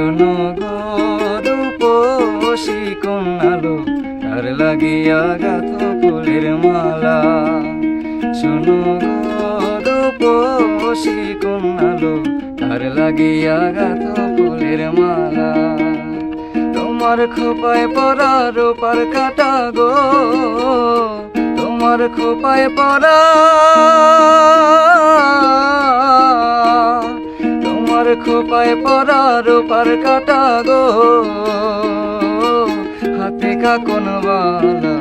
শোনো গো রূপসী কন্যালো, তার লাগিয়া গাথ ফুলের মালা। শোনো গো রূপসী কন্যালো, তার লাগিয়া গাথ ফুলের মালা। তোমার খোপায় পরা রূপার কাটা গো, তোমার খোপায় তোমার খোপায় পরা রূপার কাটা গো। হাতে কাকন বালা,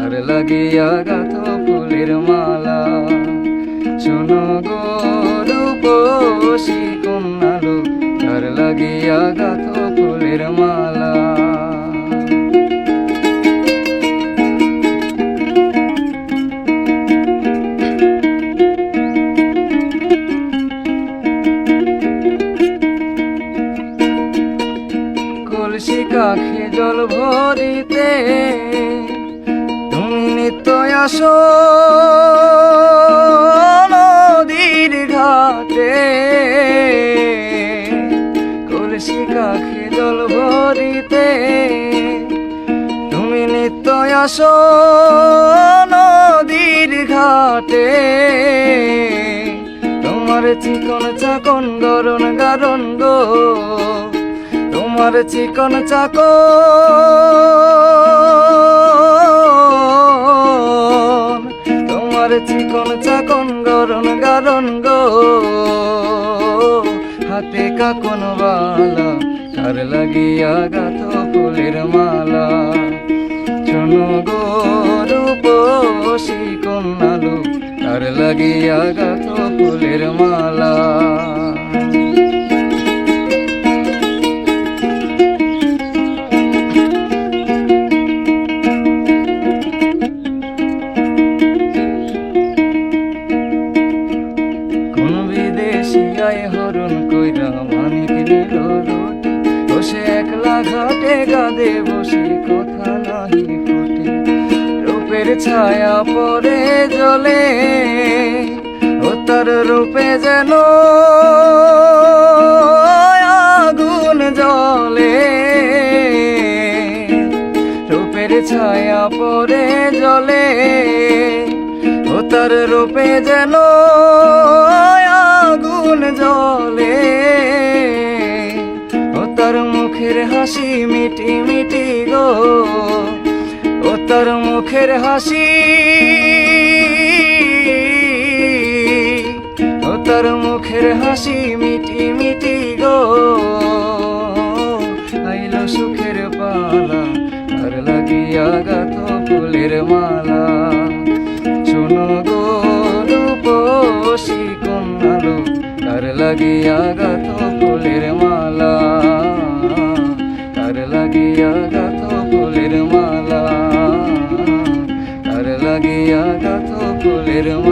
আর লাগিয়া গাথ ফুলের মালা। শোনো গো রূপসী কন্যালো, আর লাগিয়া গাথ ফুলের মালা। কাখে জল ভরিতে, তুমি নিত্য আসো নদীর ঘাটে। কলসি কাখে জল ভরিতে, তুমি নিত্য আসো নদীর ঘাটে। তোমার চিকন চাকন গরণ গারণ গো তোমার চিকন চাকন। তোমার চিকন চাকন গরণ গারণ গো। হাতে কাকন বালা কার লাগিয়া গাথ ফুলের মালা। শোনো গো রূপসী কন্যালো কার লাগিয়া গাথ ফুলের মালা। আয় হরণ কইরা মানিক নিল রুটি। বসে একলা ঘাটে গাদে বসে কথা নাহি ফুটে। রূপের ছায়া পরে জলে ও তার রূপে যেন আগুন জলে রূপের ছায়া পরে জলে ও তার রূপে যেন আগুন জলে ও তার মুখের হাসি মিটি মিটি গো, ও তার মুখের হাসি, ও তার মুখের হাসি মিটি মিটি গো। আইলো সুখের পালা, আর লাগিয়া গাথ ফুলের মালা। লাগিয়া গাত ফুলের মালা। তার লাগিয়া গাত ফুলের মালা। তার লাগিয়া গাত ফুলের মালা